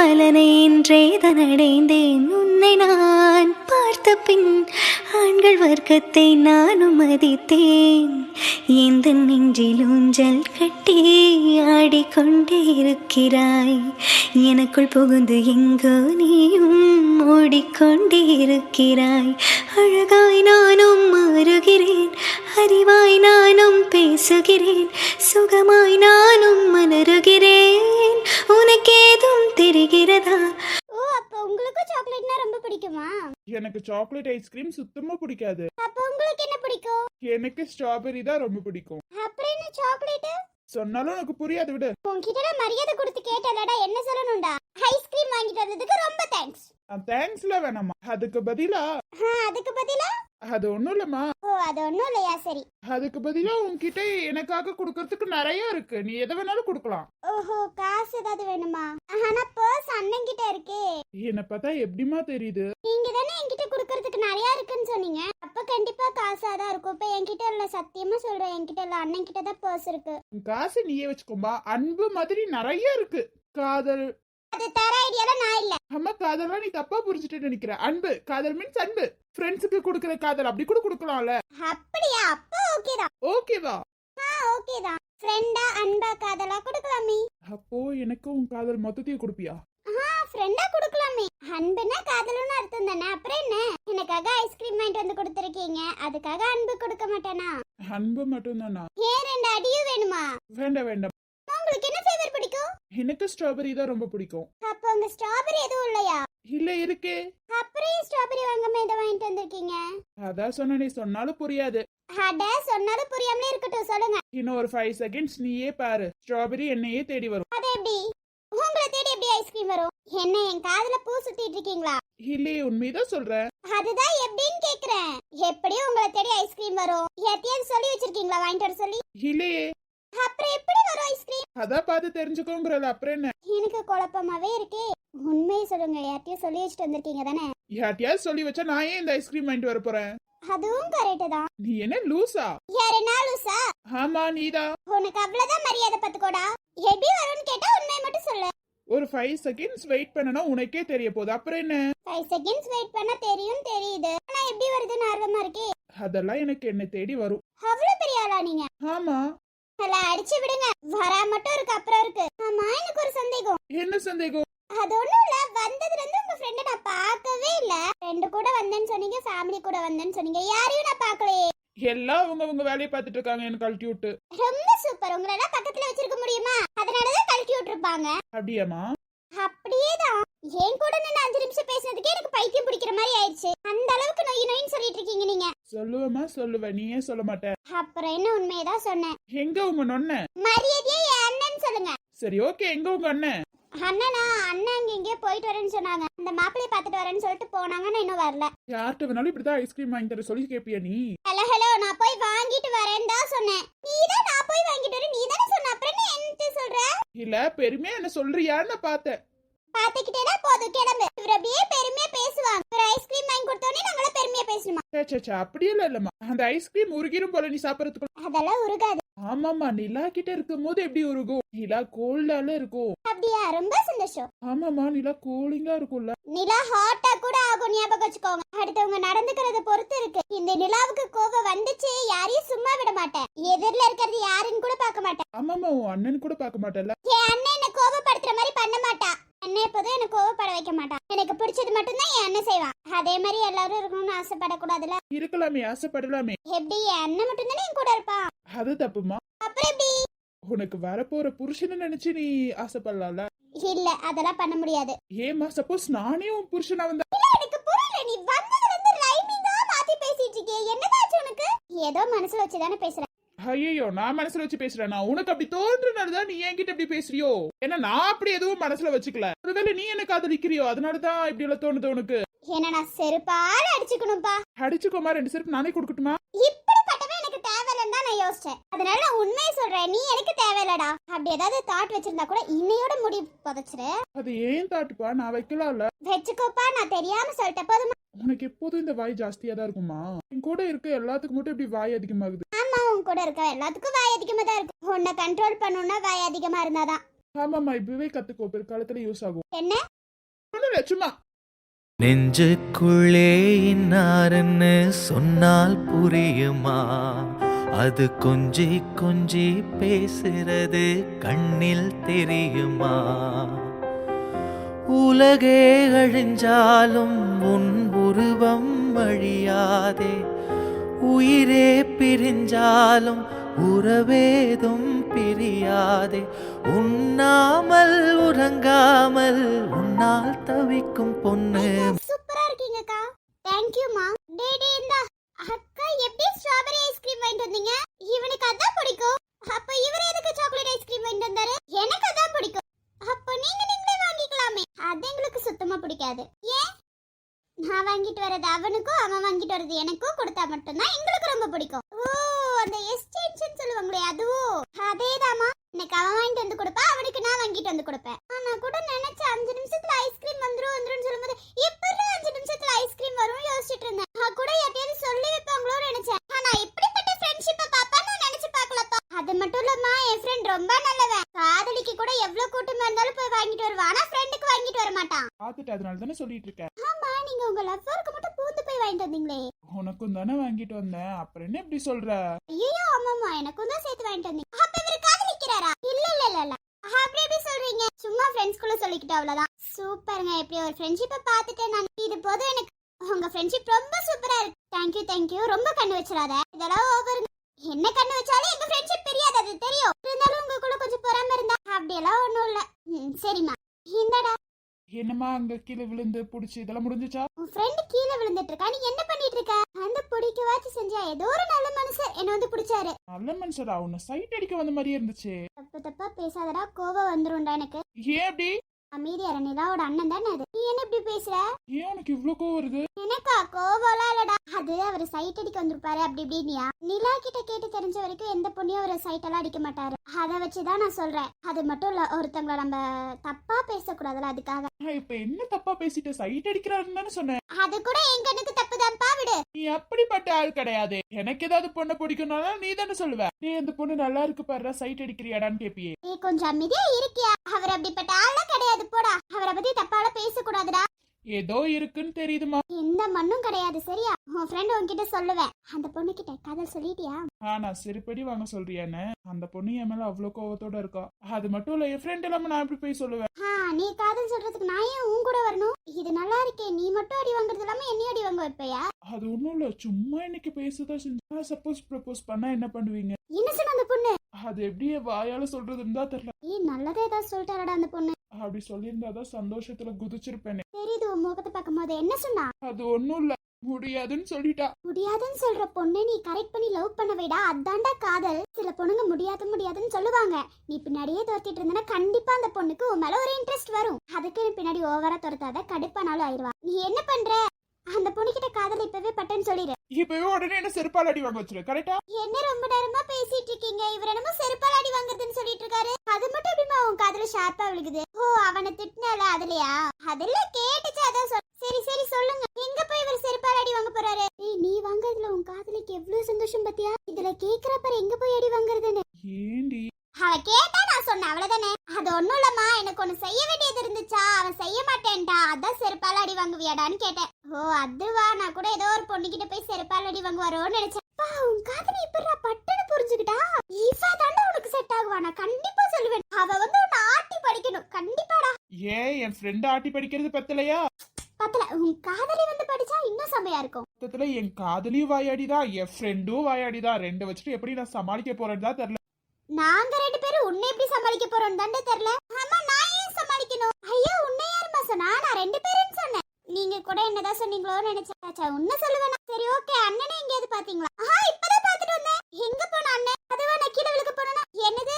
பலனை இன்றே உன்னை நான் பார்த்த பின் ஆண்கள் வர்க்கத்தை நானும் மதித்தேன். எந்த நெஞ்சில் ஊஞ்சல் கட்டி ஆடிக்கொண்டே இருக்கிறாய். எனக்குள் புகுந்து எங்கோ நீயும் ஓடிக்கொண்டே இருக்கிறாய். அழகாய் நானும் மாறுகிறேன். அறிவாய் நானும் பேசுகிறேன். சுகமாய் நானும் மலருகிறேன். தெரிகிறதா ஓ அப்ப உங்களுக்கு சாக்லேட்னா ரொம்ப பிடிக்குமா? எனக்கு சாக்லேட் ஐஸ்கிரீம் சுத்தமா பிடிக்காது. அப்ப உங்களுக்கு என்ன பிடிக்கும்? எனக்கு ஸ்ட்ராபெரி தான் ரொம்ப பிடிக்கும். அப்புறம் என்ன சாக்லேட் சொன்னாலும் எனக்கு புரியாது விடு. உன்கிட்ட மரியாதை கொடுத்து கேட்டலடா என்ன சொல்லணும்டா? ஐஸ்கிரீம் வாங்கிட்டு வந்ததுக்கு ரொம்ப தேங்க்ஸ் தேங்க்ஸ்ல வேணாமா அதுக்கு பதிலா அதுக்கு பதிலா? அது ஒண்ணும் இல்லம்மா. ஓ அது ஒண்ணும் இல்லையா? சரி. அதுக்கு பதிலா உன்கிட்ட எனக்காக கொடுக்கறதுக்கு நிறைய இருக்கு. நீ எதை வேணாலும் கொடுக்கலாம். ஓஹோ காசு ஏதாவது வேணுமா? ஆனா பர்ஸ் அண்ணன் கிட்ட இருக்கே. என்னை பார்த்தா எப்படிமா தெரியுது? நீங்க தானே என்கிட்ட குடுக்கறதுக்கு நிறைய இருக்குன்னு சொன்னீங்க. அப்ப கண்டிப்பா காசா தான் இருக்கும். இப்ப என்கிட்ட இல்ல சத்தியமா சொல்றேன். என்கிட்ட இல்ல அண்ணன் கிட்ட தான் பர்ஸ் இருக்கு. காசு நீயே வச்சுக்கோம்பா அன்பு மாதிரி நிறைய இருக்கு. காதல் அது தர ஐடியால நான் இல்ல. அம்மா காதல்லாம் நீ தப்பா புரிஞ்சுட்டு நினைக்கிற. அன்பு. காதல் மீன்ஸ் அன்பு. ஃப்ரெண்ட்ஸுக்கு கொடுக்கற காதல். அப்படி கூட கொடுக்கலாம்ல. அப்படியா? அப்ப ஓகே தான். ஓகேவா ஆ ஓகே தான். ஃப்ரெண்டா அன்பா காதலா கொடுக்கலாமே அப்போ எனக்கு உன் காதல் மொத்தத்தையும் கொடுப்பியா? ஆ ஃப்ரெண்டா கொடுக்கலாமே அன்புனா காதலுன்னு அர்த்தம் தானே? அப்புறம் என்ன? எனக்காக ஐஸ்கிரீம் வாங்கிட்டு வந்து கொடுத்துருக்கீங்க. அதுக்காக அன்பு கொடுக்க மாட்டேனா? அன்பு மட்டும்தானா? ஏன் ரெண்டு அடியும் வேணுமா? வேண்டாம் வேண்டாம். உங்களுக்கு என்ன ஃபிளேவர் பிடிக்கும்? எனக்கு ஸ்ட்ராபெரி தான் ரொம்ப பிடிக்கும். அப்போ உங்க ஸ்ட்ராபெரி எதுவும் இல்லையா? இல்ல இருக்கே. அப்புறம் ஏன் ஸ்ட்ராபெரி வாங்காம இதை வாங்கிட்டு வந்திருக்கீங்க? அதான் சொன்ன நீ சொன்னாலும் புரியாது. அட சொன்னாலும் புரியாமலே இருக்கட்டும் சொல்லுங்க. இன்னும் ஒரு ஃபைவ் செகண்ட்ஸ் நீயே பாரு. ஸ்ட்ராபெரி என்னையே தேடி வரும். அது எப்படி? உங்களை தேடி எப்படி ஐஸ்கிரீம் வரும்? என்ன என் காதுல பூ சுத்திட்டு இருக்கீங்களா? இல்லையே உண்மைதான் சொல்றேன். அதுதான் எப்படின்னு கேக்குறேன். எப்படி உங்களை தேடி ஐஸ்கிரீம் வரும்? யார்ட்டையாவது சொல்லி வச்சிருக்கீங்களா? வாங்கிட்டு வர சொல்லி. இல்லையே. அப்புறம் எப்படி வரும் ஐஸ்கிரீம் அதான் பார்த்து தெரிஞ்சுக்கோங்கிறல அப்புறம் என்ன? எனக்கு குழப்பமாவே இருக்கே. உண்மையை சொல்லுங்க யார்ட்டையும் சொல்லி வச்சுட்டு வந்திருக்கீங்க தானே? யார்ட்டையாவது சொல்லி வச்சா நான் ஏன் இந்த ஐஸ்கிரீம் வாங்கிட்டு வர போறேன்? அதுவும் கரெக்ட் தான். நீ என்ன லூசா? யாரு நாலுசா ஆமா நீதான் உனக்கு அவ்வளவுதான் மரியாதை பத்துக்கோடா எப்படி வரும்னு கேட்டா உண்மையை மட்டும் சொல்லு. ஒரு ஃபைவ் செகண்ட்ஸ் வெயிட் பண்ணனா உனக்கே தெரிய போகுது. அப்புறம் என்ன? ஃபைவ் செகண்ட்ஸ் வெயிட் பண்ண தெரியும் தெரியுது. ஆனா எப்படி வருதுன்னு ஆர்வமா இருக்கே. அதெல்லாம் எனக்கு என்ன தேடி வரும். அவ்வளவு பெரிய ஆளா நீங்க? ஆமா. நல்லா அடிச்சு விடுங்க. வரா மட்டும் இருக்கு அப்புறம் இருக்கு. ஆமா எனக்கு ஒரு சந்தேகம். என்ன சந்தேகம்? அது ஒண்ணும் இல்ல வந்ததுல இருந்து உங்க ஃப்ரெண்ட நான் பார்க்கவே இல்ல. ஃப்ரெண்டு கூட வந்தேன்னு சொன்னீங்க ஃபேமிலி கூட வந்தேன்னு சொன்னீங்க. யாரையும் நான் பார்க்கலையே. எல்லாம் அவங்க அவங்க வேலையை பார்த்துட்டு இருக்காங்க எனக்கு கழட்டி விட்டு. ரொம்ப சூப்பர் உங்களெல்லாம் பக்கத்துல வச்சிருக்க முடியுமா? அதனாலதான் கழட்டி விட்டுருப்பாங்க. அப்படியாம்மா? அப்படியே தான் என் கூட நின்று அஞ்சு நிமிஷம் பேசுனதுக்கே எனக்கு பைத்தியம் பிடிக்கிற மாதிரி ஆயிடுச்சு. அந்த அளவுக்கு நொய் நொயின்னு சொல்லிட்டு இருக்கீங்க நீங்க. சொல்லுவேமா சொல்லுவேன் நீ ஏன் சொல்ல மாட்ட. அப்புறம் என்ன உண்மையதான் சொன்னேன்? எங்க உங்க நொன்ன மரியாதையே என் அண்ணன் சொல்லுங்க. சரி ஓகே. எங்க உங்க அண்ணன்? அண்ணனா அண்ணன் எங்கேயோ போயிட்டு வரேன்னு சொன்னாங்க. அந்த மாப்பிளைய வரேன்னு சொல்லிட்டு போனாங்க நான் இன்னும் வரல. யார்கிட்ட வேணாலும் இப்படிதான் ஐஸ்கிரீம் வாங்கி தர சொல்லி கேப்பியா நீ? ஹலோ ஹலோ நான் போய் வாங்கிட்டு வரேன்னு தான் சொன்னேன். நீ தான் நான் போய் வாங்கிட்டு வரேன். நீ தானே சொன்ன. அப்புறம் என்ன என்ன சொல்ற? இல்ல பெருமையா என்ன சொல்றியான்னு பார்த்தேன். பாத்துக்கிட்டேனா போதும். கிளம்பு. இவர் அப்படியே பெருமையா பேசுவாங்க. ஒரு ஐஸ்கிரீம் வாங்கி கொடுத்தோடனே நாங்களும் பெருமையா பேசணுமா? சே, சே, சே, அப்படியெல்லாம் இல்லம்மா. அந்த ஐஸ்கிரீம் உருகிரும் போல நீ சாப்பிடறதுக்கு. அதெல்லாம் உருகாது. ஆமாமா நிலா கிட்ட இருக்கும் போது எப்படி உருகும் நிலா கோல்டால இருக்கும். அப்படியா? ரொம்ப சந்தோஷம். ஆமாமா நிலா கூலிங்கா இருக்கும்ல. நிலா ஹாட்டா கூட ஆகும் ஞாபகம் வச்சுக்கோங்க. அடுத்தவங்க நடந்துக்கிறத பொறுத்து இருக்கு. இந்த நிலாவுக்கு கோபம் வந்துச்சு யாரையும் சும்மா விட மாட்டேன். எதிரில இருக்கிறது யாருன்னு கூட பார்க்க மாட்டேன். ஆமாமா உன் அண்ணன் கூட பார்க்க மாட்டேல்ல? என் அண்ணன் என்ன கோபப்படுத்துற மாதிரி பண்ண மாட்டா. அண்ணன் எப்போதும் என்ன கோபப்பட வைக்க மாட்டான் எனக்கு பிடிச்சது மட்டும்தான் என் அண்ணன் செய்வான். அதே மாதிரி எல்லாரும் இருக்கணும்னு ஆசைப்படக்கூடாதுல இருக்கலாமே ஆசைப்படலாமே. எப்படி என் அண்ணன் மட்டும்தானே என் கூட இருப்பான்? அது தப்புமா? உனக்கு வரப்போற புருஷனை நினைச்சு நீ ஆசைப்படலாம்ல? இல்ல அதெல்லாம் பண்ண முடியாது. ஏமா சப்போஸ் நானே உன் புருஷனா வந்தா எனக்கு புரியல நீ வந்ததுல இருந்து ரைமிங்கா மாத்தி பேசிட்டு இருக்கியே. என்னதாச்சு உனக்கு? ஏதோ மனசுல வச்சுதானே பேசுற. ஐயோ நான் மனசுல வச்சு பேசுறேன்? நான் உனக்கு அப்படி தோன்றனாலதான் நீ என்கிட்ட இப்படி பேசுறியோ? ஏன்னா நான் அப்படி எதுவும் மனசுல வச்சுக்கல. ஒருவேளை நீ என்ன காதலிக்கிறியோ? அதனாலதான் இப்படி எல்லாம் தோணுது உனக்கு. என்ன நான் செருப்பால அடிச்சுக்கணும்பா. அடிச்சுக்கோமா ரெண்டு செருப்பு நானே கொடுக்கட்டுமா? இப்படிப்பட்டவன் எனக்கு தேவையில்லைன்னு தான் நான் யோசிச்சேன். அதனால நான் உண்மையை சொல்றேன். நீ எனக்கு தேவையில்லடா. அப்படி ஏதாவது தாட் வச்சிருந்தா கூட இன்னையோட முடி புதைச்சிரு. அது ஏன் தாட்டுப்பா நான் வைக்கலாம்ல. வச்சுக்கோப்பா நான் தெரியாம சொல்லிட்டேன். போதுமா? உனக்கு எப்போதும் இந்த வாய் ஜாஸ்தியா தான் இருக்குமா? என் கூட இருக்க எல்லாத்துக்கும் மட்டும் இப்படி வாய் அதிகமாகுது? ஆமா உன் கூட இருக்க எல்லாத்துக்கும் வாய் அதிகமா தான் இருக்கு. உன்னை கண்ட்ரோல் பண்ணணும்னா வாய் அதிகமா இருந்தாதான் ஆமாமா இப்பவே கத்துக்கோ. பிற்காலத்துல யூஸ் ஆகும். என்ன? சும்மா. நெஞ்சுக்குள்ளே இன்னாருன்னு சொன்னால் புரியுமா? அது கொஞ்சி கொஞ்சி பேசுறது கண்ணில் தெரியுமா? உலகே அழிஞ்சாலும் உன் உருவம் அழியாதே. உயிரே பிரிஞ்சாலும் உறவேதும் பிரியாதே. உண்ணாமல் உறங்காமல் உன்னால் தவிக்கும் பொண்ணு. சூப்பரா இருக்கீங்கக்கா. தேங்க்யூமா டே டே இந்தா. எப்படி ஸ்ட்ராபெரி ஐஸ்கிரீம் வாங்கிட்டு வந்தீங்க? இவனுக்கு அதான் பிடிக்கும். அப்ப இவர் எதுக்கு சாக்லேட் ஐஸ்கிரீம் வாங்கிட்டு வந்தாரு? எனக்கு அதான் பிடிக்கும். அப்ப நீங்க நீங்களே வாங்கிக்கலாமே. அது எங்களுக்கு சுத்தமா பிடிக்காது. ஏன்? நான் வாங்கிட்டு வர்றது அவனுக்கும் அவன் வாங்கிட்டு வர்றது எனக்கும் கொடுத்தா மட்டும்தான் எங்களுக்கு ரொம்ப பிடிக்கும். ஓ அந்த எக்ஸ்டென்ஷன் சொல்லுவாங்களே அதுவோ? அதேதாமா எனக்கு அவன் வாங்கிட்டு வந்து கொடுப்பா அவனுக்கு நான் வாங்கிட்டு வந்து கொடுப்பேன். ஆனா கூட நினைச்ச அஞ்சு நிமிஷத்துல ஐஸ்கிரீம் ரொம்ப நல்லவன். காதலிக்கு கூட எவ்வளவு கூட்டமா இருந்தாலும் போய் வாங்கிட்டு வருவான். ஆனா ஃப்ரெண்டுக்கு வாங்கிட்டு வர மாட்டான். பாத்துட்டு அதனால தானே சொல்லிட்டு இருக்கேன். ஆமா நீங்க உங்க லவ்வருக்கு மட்டும் பூந்து போய் வாங்கிட்டு வந்தீங்களே. உனக்கும் தானே வாங்கிட்டு வந்தேன். அப்புறம் என்ன இப்படி சொல்ற? ஐயோ ஆமாமா எனக்கும் தான் சேர்த்து வாங்கிட்டு வந்தீங்க. அப்ப இவர் காதலிக்கிறாரா? இல்ல இல்ல இல்ல இல்ல. அப்படி எப்படி சொல்றீங்க? சும்மா ஃப்ரெண்ட்ஸ்குள்ள சொல்லிக்கிட்டு அவ்வளவுதான். சூப்பருங்க. எப்படி ஒரு ஃப்ரெண்ட்ஷிப்பை பார்த்துட்டேன் நான். இது போதும் எனக்கு. உங்க ஃப்ரெண்ட்ஷிப் ரொம்ப சூப்பரா இருக்கு. தேங்க்யூ தேங்க்யூ ரொம்ப கண்ணு வச்சிடாத. இதெல்லாம் ஓவர் என்ன கண்ணு வச்சாலும் எங்க ஃப்ரெண்ட்ஷிப் தெரியாது. அது தெரியும். இருந்தாலும் உங்க கூட கொஞ்சம் பொறாம இருந்தா அப்படியெல்லாம் ஒண்ணும் இல்ல. சரிம்மா. இந்தடா. என்னம்மா அங்க கீழே விழுந்து புடிச்சு இதெல்லாம் முடிஞ்சுச்சா? உன் ஃப்ரெண்ட் கீழே விழுந்துட்டு இருக்கா. நீ என்ன பண்ணிட்டு இருக்க? அந்த பிடிக்கவாச்சும் செஞ்சா ஏதோ ஒரு நல்ல மனுஷன் என்ன வந்து பிடிச்சாரு. நல்ல மனுஷரா? உன்னை சைட் அடிக்க வந்த மாதிரியே இருந்துச்சு. தப்பு தப்பா பேசாதடா கோவம் வந்துரும்டா எனக்கு. ஏன் அப்படி? அமைதியார நிலாவோட அண்ணன் தானே அது? நீ என்ன இப்படி பேசுற? ஏன் உனக்கு இவ்ளோ கோவம் வருது? எனக்கா? கோவம்லாம் இல்லடா. அது அவர் சைட் அடிக்க வந்திருப்பாரு. அப்படி இப்படினியா நிலா கிட்ட கேட்டு தெரிஞ்ச வரைக்கும் எந்த பொண்ணையும் அவர் சைட் எல்லாம் அடிக்க மாட்டாரு. அதை வச்சுதான் நான் சொல்றேன். அது மட்டும் இல்ல ஒருத்தங்கள நம்ம தப்பா பேசக்கூடாதுல அதுக்காக. இப்ப என்ன தப்பா பேசிட்டு சைட் அடிக்கிறாருன்னு தானே சொன்னேன். அது கூட என் கண்ணுக்கு தப்புதான்ப்பா விடு. நீ அப்படிப்பட்ட ஆள் கிடையாது. எனக்கு ஏதாவது பொண்ணை பிடிக்கும்னாலும் நீ தானே சொல்லுவ. நீ அந்த பொண்ணு நல்லா இருக்கு பாரு சைட் அடிக்கிறியாடான்னு கேப்பியே. நீ கொஞ்சம் அமைதியா இருக்கியா? அவர் அப்படிப்பட்ட ஆளா போடா. அவரை பத்தி தப்பால பேசக்கூடாதுடா. ஏதோ இருக்குன்னு தெரியுதுமா? எந்த மண்ணும் கிடையாது சரியா? உன் ஃப்ரெண்ட் உன்கிட்ட சொல்லுவேன். அந்த பொண்ணு கிட்ட காதல் சொல்லிட்டியா ஆனா சரிப்படி வாங்க சொல்றியான்னு அந்த பொண்ணு என் மேல அவ்வளவு கோவத்தோட இருக்கா. அது மட்டும் இல்ல என் ஃப்ரெண்ட் இல்லாம நான் எப்படி போய் சொல்லுவேன்? ஆ நீ காதல் சொல்றதுக்கு நான் ஏன் உன் கூட வரணும்? இது நல்லா இருக்கே நீ மட்டும் அடி வாங்குறது இல்லாம என்னையும் அடி வாங்க வைப்பையா? அது ஒண்ணும் இல்ல சும்மா இன்னைக்கு பேசதான் செஞ்சா சப்போஸ் ப்ரப்போஸ் பண்ணா என்ன பண்ணுவீங்க? என்ன சொன்ன அந்த பொண்ணு? அது எப்படி வாயால சொல்றதுன்னு தான் தெரியல. ஏய் நல்லதே ஏதாவது சொல்லிட்டாரடா அந்த பொண்ணு. அப்படி சொல்லியிருந்தாதான் சந்தோஷத்துல குதிச்சிருப்பேனே. தெரியுது உன் முகத்தை பார்க்கும்போது. என்ன சொன்னா? அது ஒண்ணும் இல்ல. முடியாதுன்னு சொல்லிட்டா. முடியாதுன்னு சொல்ற பொண்ணை நீ கரெக்ட் பண்ணி லவ் பண்ண வைடா. அதான்டா காதல். சில பொண்ணுங்க முடியாது முடியாதுன்னு சொல்லுவாங்க. நீ பின்னாடியே துரத்திட்டு இருந்தனா கண்டிப்பா அந்த பொண்ணுக்கு உன் மேல ஒரு இன்ட்ரெஸ்ட் வரும். அதுக்கு நீ பின்னாடி ஓவரா துரத்தாத கடுப்பானாலும் ஆயிடுவா. நீ என்ன பண்ற? அந்த பொண்ணுகிட்ட காதல் இப்பவே பட்டேன்னு சொல்லிடு இப்பவே உடனே என்ன செருப்பால் அடி வாங்க வச்சிரு கரெக்டா என்ன ரொம்ப நேரமா பேசிட்டு இருக்கீங்க இவர் என்னமோ செருப்பால் அடி வாங்குறதுன்னு சொல்லிட்டு இருக்காரு அது மட்டும் எப்படிமா உன் காதுல ஷார்ப்பா விழுகுது? ஓ அவனை திட்டினால அதுலயா? அதெல்லாம் கேட்டுச்சு அதான் சொல் சரி சரி சொல்லுங்க எங்க போய் இவர் செருப்பால் அடி வாங்க போறாரு ஏய் நீ வாங்குறதுல உன் காதலிக்கு எவ்வளவு சந்தோஷம் பத்தியா இதுல கேக்குறப்ப எங்க போய் அடி வாங்குறதுன்னு ஏண்டி அவ கேட்டா நான் சொன்னேன் அவ்வளவுதானே அது ஒண்ணும் இல்லம்மா எனக்கு ஒண்ணு செய்ய வேண்டியது இருந்துச்சா அவன் செய்ய மாட்டேன்டா அதான் செருப்பால் அடி வாங்குவியாடான்னு கேட்டேன் ஓ அதுவா நான் கூட ஏதோ ஒரு பொண்ணுகிட்ட போய் செருப்பால் அடி வாங்குவாரோன்னு நினைச்சேன் அப்பா, உன் காதலி இப்படா பட்டுன்னு புரிஞ்சுக்கிட்டா இவ தாண்டா உனக்கு செட் ஆகுவா நான் கண்டிப்பா சொல்லுவேன் அவ வந்து உன்னை ஆட்டி படிக்கணும் கண்டிப்பாடா ஏன் என் ஃப்ரெண்ட் ஆட்டி படிக்கிறது பத்தலையா? பத்தல. உன் காதலி வந்து படிச்சா இன்னும் செம்மையா இருக்கும். மொத்தத்துல என் காதலியும் வாயாடிதான் என் ஃப்ரெண்டும் வாயாடிதான் ரெண்டு வச்சுட்டு எப்படி நான் சமாளிக்க போறேன்னு தான் தெரியல நாங்க ரெண்டு பேரும் உன்னை எப்படி சமாளிக்க போறோம் தாண்டே தெரியல ஆமா நான் ஏன் சமாளிக்கணும்? ஐயோ உன்னை யாருமா சொன்னா நான் ரெண்டு பேரும் சொன்னேன். நீங்க கூட என்னதான் சொன்னீங்களோன்னு நினைச்சேன். ச்சே, உன்னை சொல்லுவேன்? சரி ஓகே. அண்ணனை எங்கேயாவது பாத்தீங்களா? ஆஹா இப்பதான் பாத்துட்டு வந்தேன். எங்க போன அண்ணன்? அதுவா நான் கீழே விழுக்க போனா என்னது?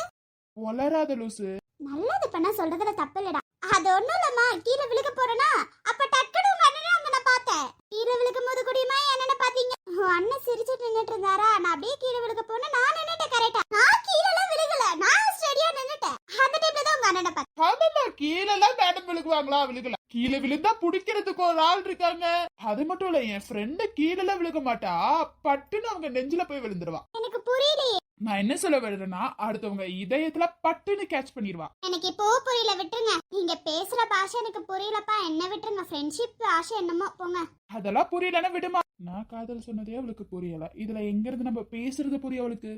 வளராத லூசு. நல்லது பண்ணா சொல்றதுல தப்பு இல்லடா. அது ஒண்ணும் இல்லம்மா. கீழே விழுக போறேனா? அப்ப டக்குனு உங்க அண்ணனை அங்க நான் பார்த்தேன். கீழே விழுகும் போது கூடியுமா என் அண்ணனை பாத்தீங்க உன் அண்ணன் சிரிச்சிட்டு நின்னுட்டு இருந்தாரா? நான் அப்படியே கீழே விழுக போனேன். நான் நின்னுட்டேன் கரெக்டா நான் கீழே எல்லாம் விழுகல. நான் ஸ்டெடியா நின்னுட்டேன். அந்த டைம்ல தான் உங்க அண்ணனை பார்த்தேன். ஆமாமா கீழெல்லாம் மேடம் விழுகுவாங்களா? விழுகல. கீழே விழுந்தா புடிக்கிறதுக்கு ஒரு ஆள் இருக்காங்க. அது மட்டும் இல்ல என் ஃப்ரெண்டு கீழெல்லாம் விழுக மாட்டா. பட்டுன்னு அவங்க நெஞ்சில போய் விழுந்துருவா. எனக்கு புரியலையே. நான் என்ன சொல்ல வருதுன்னா அடுத்தவங்க இதயத்துல பட்டுன்னு கேட்ச் பண்ணிடுவா எனக்கு இப்போ புரியல விட்டுருங்க. நீங்க பேசுற பாஷை எனக்கு புரியலப்பா. என்ன விட்டுருங்க. ஃப்ரெண்ட்ஷிப் பாஷை என்னமோ போங்க. அதெல்லாம் புரியலன்னா விடுமா? நான் காதல் சொன்னதே அவளுக்கு புரியல. இதுல எங்க இருந்து நம்ம பேசுறது புரிய அவளுக்கு?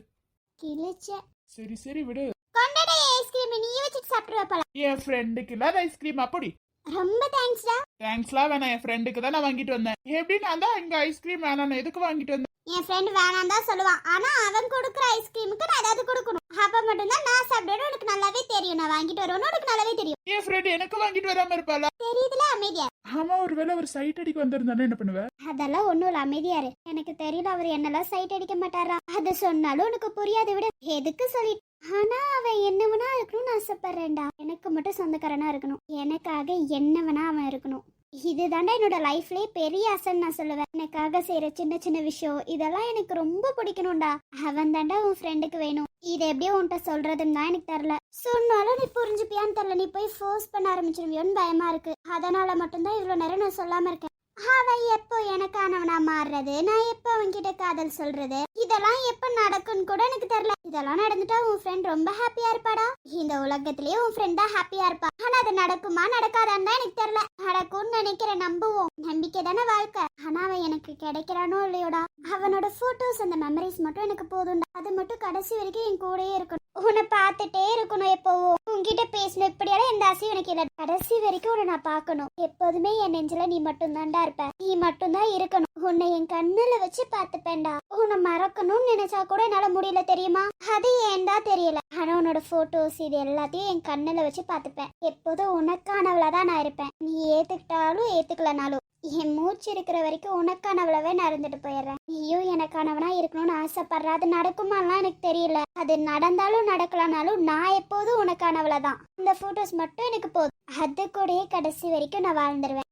கிழிச்ச. சரி சரி விடு. கொண்டாட ஐஸ்கிரீம் நீ வச்சுட்டு சாப்பிடுவ போல. என் ஃப்ரெண்டுக்கு இல்லாத ஐஸ்கிரீம் அப்படி. ரொம்ப தேங்க்ஸ்டா தேங்க்ஸ்லாம் வேணாம். என் ஃப்ரெண்டுக்கு தான் நான் வாங்கிட்டு வந்தேன். எப்படி நான் தான் இங்க ஐஸ்கிரீம் வேணாம் நான் எதுக்கு வாங்கிட்டு வந்தேன்? என் ஃப்ரெண்ட் வேணாம் தான் சொல்லுவான். ஆனா அவன் கொடுக்குற ஐஸ்கிரீமுக்கு நான் ஏதாவது கொடுக்கணும். அப்ப மட்டும்தான் நான் சாப்பிடுவேன். உனக்கு நல்லாவே தெரியும். நான் வாங்கிட்டு வருவேன்னு உனக்கு நல்லாவே தெரியும். என் ஃப்ரெண்ட் எனக்கு வாங்கிட்டு வராம இருப்பாளா? தெரியுதுல அமைதியா. ஆமா ஒருவேளை ஒரு சைட் அடிக்க வந்திருந்தானே என்ன பண்ணுவ? அதெல்லாம் ஒண்ணும் இல்ல அமைதியா இரு. எனக்கு தெரியல அவர் என்னெல்லாம் சைட் அடிக்க மாட்டாரா. அது சொன்னாலும் உனக்கு புரியாது விட. எதுக்கு சொல்லி? ஆனா அவன் என்னவனா இருக்கணும்னு ஆசைப்படுறேன்டா. எனக்கு மட்டும் சொந்தக்காரனா இருக்கணும். எனக்காக என்னவனா அவன் இருக்கணும். இதுதாண்டா என்னோட லைஃப்லயே பெரிய ஆசைன்னு நான் சொல்லுவேன். எனக்காக செய்யற சின்ன சின்ன விஷயம் இதெல்லாம் எனக்கு ரொம்ப பிடிக்கணும்டா. அவன் தாண்டா உன் ஃப்ரெண்டுக்கு வேணும். இதை எப்படியோ உன்கிட்ட சொல்றதுன்னு தான் எனக்கு தெரியல. சொன்னாலும் நீ புரிஞ்சுப்பியான்னு தெரியல. நீ போய் ஃபோர்ஸ் பண்ண ஆரம்பிச்சிருவியோன்னு பயமா இருக்கு. அதனால மட்டும்தான் இவ்வளவு நேரம் நான் சொல்லாம இருக்கேன். அவன் எப்போ எனக்கானவனா மாறுறது? நான் எப்போ அவன்கிட்ட காதல் சொல்றது? இதெல்லாம் எப்ப நடக்கும்னு கூட எனக்கு தெரியல. இதெல்லாம் நடந்துட்டா உன் ஃப்ரெண்ட் ரொம்ப ஹாப்பியா இருப்பாடா. இந்த உலகத்திலேயே உன் ஃப்ரெண்ட் தான் ஹாப்பியா இருப்பா. ஆனா அது நடக்குமா நடக்காதான்னு தான் எனக்கு தெரியல. நடக்கும்னு நினைக்கிறேன் நம்புவோம். நம்பிக்கை தானே வாழ்க்கை. ஆனா அவன் எனக்கு கிடைக்கிறானோ இல்லையோடா. அவனோட போட்டோஸ் அந்த மெமரிஸ் மட்டும் எனக்கு போதும்டா. அது மட்டும் கடைசி வரைக்கும் என் கூடயே இருக்கணும். உன்னை பார்த்துட்டே இருக்கணும் எப்போவும் உங்ககிட்ட பேசணும் இப்படியெல்லாம் எந்த ஆசையும் எனக்கு இல்லை. கடைசி வரைக்கும் உன்னை நான் பார்க்கணும். எப்போதுமே என் நெஞ்சில நீ மட்டும்தான்டா இருப்ப. நீ மட்டும்தான் இருக்கணும். உன்னை என் கண்ணுல வச்சு பார்த்துப்பேன்டா. உன்னை மறக்கணும்னு நினைச்சா கூட என்னால முடியல தெரியுமா? அது ஏன்டா தெரியல. ஆனா உன்னோட போட்டோஸ் இது எல்லாத்தையும் என் கண்ணுல வச்சு பார்த்துப்பேன். எப்போதும் உனக்கானவளா தான் நான் இருப்பேன். நீ ஏத்துக்கிட்டாலும் ஏத்துக்கலனாலும். என் மூச்சு இருக்கிற வரைக்கும் உனக்கானவளவே நான் இருந்துட்டு போயிடுறேன். நீயும் எனக்கானவனா இருக்கணும்னு ஆசைப்படுற அது நடக்குமாலாம் எனக்கு தெரியல. அது நடந்தாலும் நடக்கலனாலும் நான் எப்போதும் உனக்கானவள தான் இந்த போட்டோஸ் மட்டும் எனக்கு போதும். அது கூடயே கடைசி வரைக்கும் நான் வாழ்ந்துருவேன்.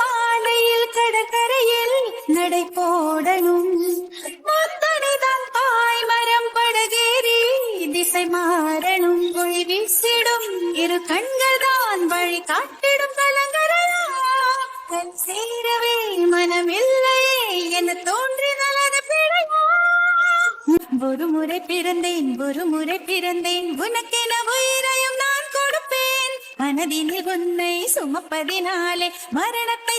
மாலையில் கடற்கரையில் நடை போடணும். பாய் மரம் படகே திசை மாறணும் குழி வீசிடும். இரு கண்கள் தான் வழி காட்டிடும் கலங்கரையா கண் சேரவே மனமில்லையே என தோன்றினது பிழையா? ஒரு முறை பிறந்தேன் ஒரு முறை பிறந்தேன். உனக்கென உயிரையும் நான் கொடுப்பேன். மனதினில் உன்னை சுமப்பதினாலே மரணத்தை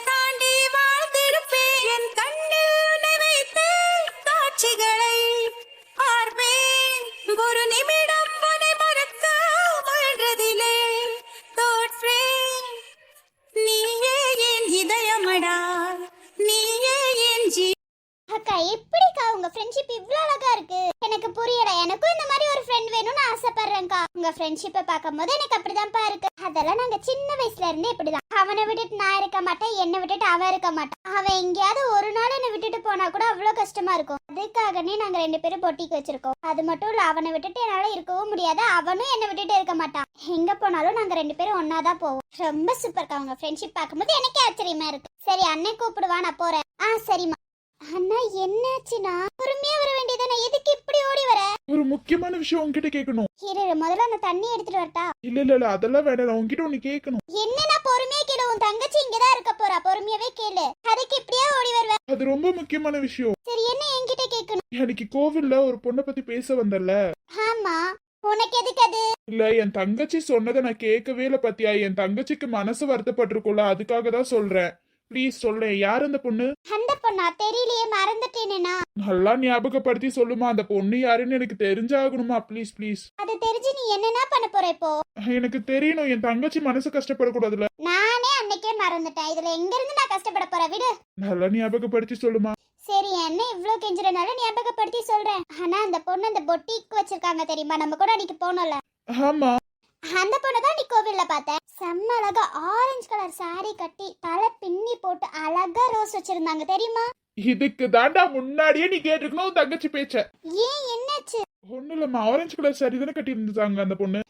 உங்க ஃப்ரெண்ட்ஷிப்பை பார்க்கும்போது எனக்கு அப்படிதான்ப்பா இருக்கு. அதெல்லாம் நாங்க சின்ன வயசுல இருந்தே இப்படிதான். அவனை விட்டுட்டு நான் இருக்க மாட்டேன் என்னை விட்டுட்டு அவன் இருக்க மாட்டான். அவன் எங்கேயாவது ஒரு நாள் என்னை விட்டுட்டு போனா கூட அவ்வளவு கஷ்டமா இருக்கும். அதுக்காகனே நாங்க ரெண்டு பேரும் பொட்டிக்கு வச்சிருக்கோம். அது மட்டும் இல்ல அவனை விட்டுட்டு என்னால இருக்கவும் முடியாது. அவனும் என்னை விட்டுட்டு இருக்க மாட்டான். எங்க போனாலும் நாங்க ரெண்டு பேரும் ஒன்னாதான் போவோம். ரொம்ப சூப்பர்க்கா உங்க ஃப்ரெண்ட்ஷிப் பார்க்கும்போது எனக்கே ஆச்சரியமா இருக்கு. சரி அண்ணன் கூப்பிடுவா நான் போறேன். ஆ சரிம்மா. அண்ணா என்னாச்சுன்னா பொறுமையா வர வேண்டியதானே எதுக்கு வர? ஒரு முக்கியமான விஷயம் உன்கிட்ட கேட்கணும். இரு இரு, முதல்ல அந்த தண்ணி எடுத்துட்டு வரட்டா? இல்ல இல்ல இல்ல அதெல்லாம் வேணாம். நான் உன்கிட்ட ஒண்ணு கேட்கணும். என்னண்ணா பொறுமையா கேளு உன் தங்கச்சி இங்கதான் இருக்க போறா. பொறுமையாவே கேளு. அதுக்கு இப்படியே ஓடி வருவ? அது ரொம்ப முக்கியமான விஷயம். சரி என்ன என்கிட்ட கேட்கணும்? எனக்கு கோவில்ல ஒரு பொண்ணை பத்தி பேச வந்தல ஆமா. உனக்கு எதுக்கு அது? இல்ல என் தங்கச்சி சொன்னதை நான் கேட்கவே இல்ல பத்தியா? என் தங்கச்சிக்கு மனசு வருத்தப்பட்டிருக்கும்ல அதுக்காக தான் சொல்றேன். ப்ளீஸ் சொல்றேன் யார் அந்த பொண்ணு? அந்த பொண்ணா? தெரியலையே மறந்துட்டேனேண்ணா. நல்லா ஞாபகப்படுத்தி சொல்லுமா அந்த பொண்ணு யாருன்னு எனக்கு தெரிஞ்சாகணுமா? ப்ளீஸ் ப்ளீஸ் அது தெரிஞ்சு நீ என்னென்ன பண்ண போற இப்போ? எனக்கு தெரியணும் என் தங்கச்சி மனசு கஷ்டப்படக்கூடாதுல நானே அன்னைக்கே மறந்துட்டேன். இதுல எங்க இருந்து நான் கஷ்டப்பட போறேன்? விடு. நல்லா ஞாபகப்படுத்தி சொல்லுமா. சரி என்ன இவ்ளோ கெஞ்சுறனால ஞாபகப்படுத்தி சொல்றேன். ஆனா அந்த பொண்ணு அந்த பொட்டிக்கு வச்சிருக்காங்க தெரியுமா? நம்ம கூட அன்னைக்கு போனோம்ல. ஆமா. அந்த பொண்ணு தான் நீ கோவில்ல பார்த்தேன் செம்ம அழகா ஆரஞ்சு கலர் saree கட்டி தலை பின்னி போட்டு அழகா ரோஸ் வச்சிருந்தாங்க. தெரியுமா? இதுக்கு தாண்டா முன்னாடியே நீ கேட்டிருக்கணும் உன் தங்கச்சி பேச்ச. ஏன் என்னாச்சு? ஒண்ணு இல்லம்மா ஆரஞ்சு கலர் சாரி தானே கட்டி இருந்துட்டாங்க அந்த பொண்ணு?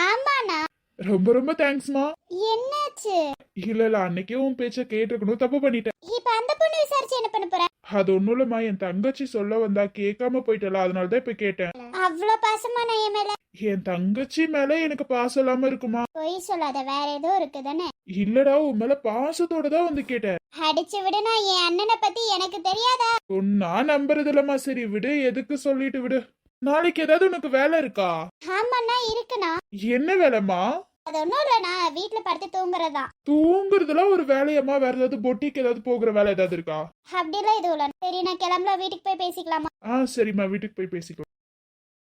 ஆமாண்ணா. ரொம்ப ரொம்ப தேங்க்ஸ்மா என்னாச்சு? இல்ல இல்ல அன்னைக்கே உன் பேச்ச கேட்டிருக்கணும் தப்பு பண்ணிட்டேன். இப்ப அந்த பொண்ணு விசாரிச்சு என்ன பண்ண போற? அது ஒண்ணும் இல்லம்மா என் தங்கச்சி சொல்ல வந்தா கேட்காம போயிட்டல அதனாலதான் இப்ப கேட்டேன். அவ்வளோ பாசமா நான் என் மேல? என் தங்கச்சி மேல எனக்கு பாசம் இல்லாம இருக்குமா? பொய் சொல்லாத வேற ஏதோ இருக்குதானே இல்லடா உன் மேல பாசத்தோட தான் வந்து கேட்டேன். அடிச்சு விடுனா என் அண்ணனை பத்தி எனக்கு தெரியாதா? சொன்னா நம்புறது இல்லம்மா சரி விடு எதுக்கு சொல்லிட்டு விடு. நாளைக்கு ஏதாவது உனக்கு வேலை இருக்கா? ஆமாண்ணா இருக்குண்ணா. என்ன வேலைம்மா? அது ஒன்றும் இல்லைண்ணா வீட்டில் படுத்து தூங்குறதா. தூங்குறதுலாம் ஒரு வேலையம்மா வேற ஏதாவது பொட்டிக்கு ஏதாவது போகிற வேலை ஏதாவது இருக்கா? அப்படிலாம் எதுவும் இல்லை சரி நான் கிளம்பலாம் வீட்டுக்கு போய் பேசிக்கலாமா? ஆ சரிம்மா வீட்டுக்கு போய் பேசிக்கலாம்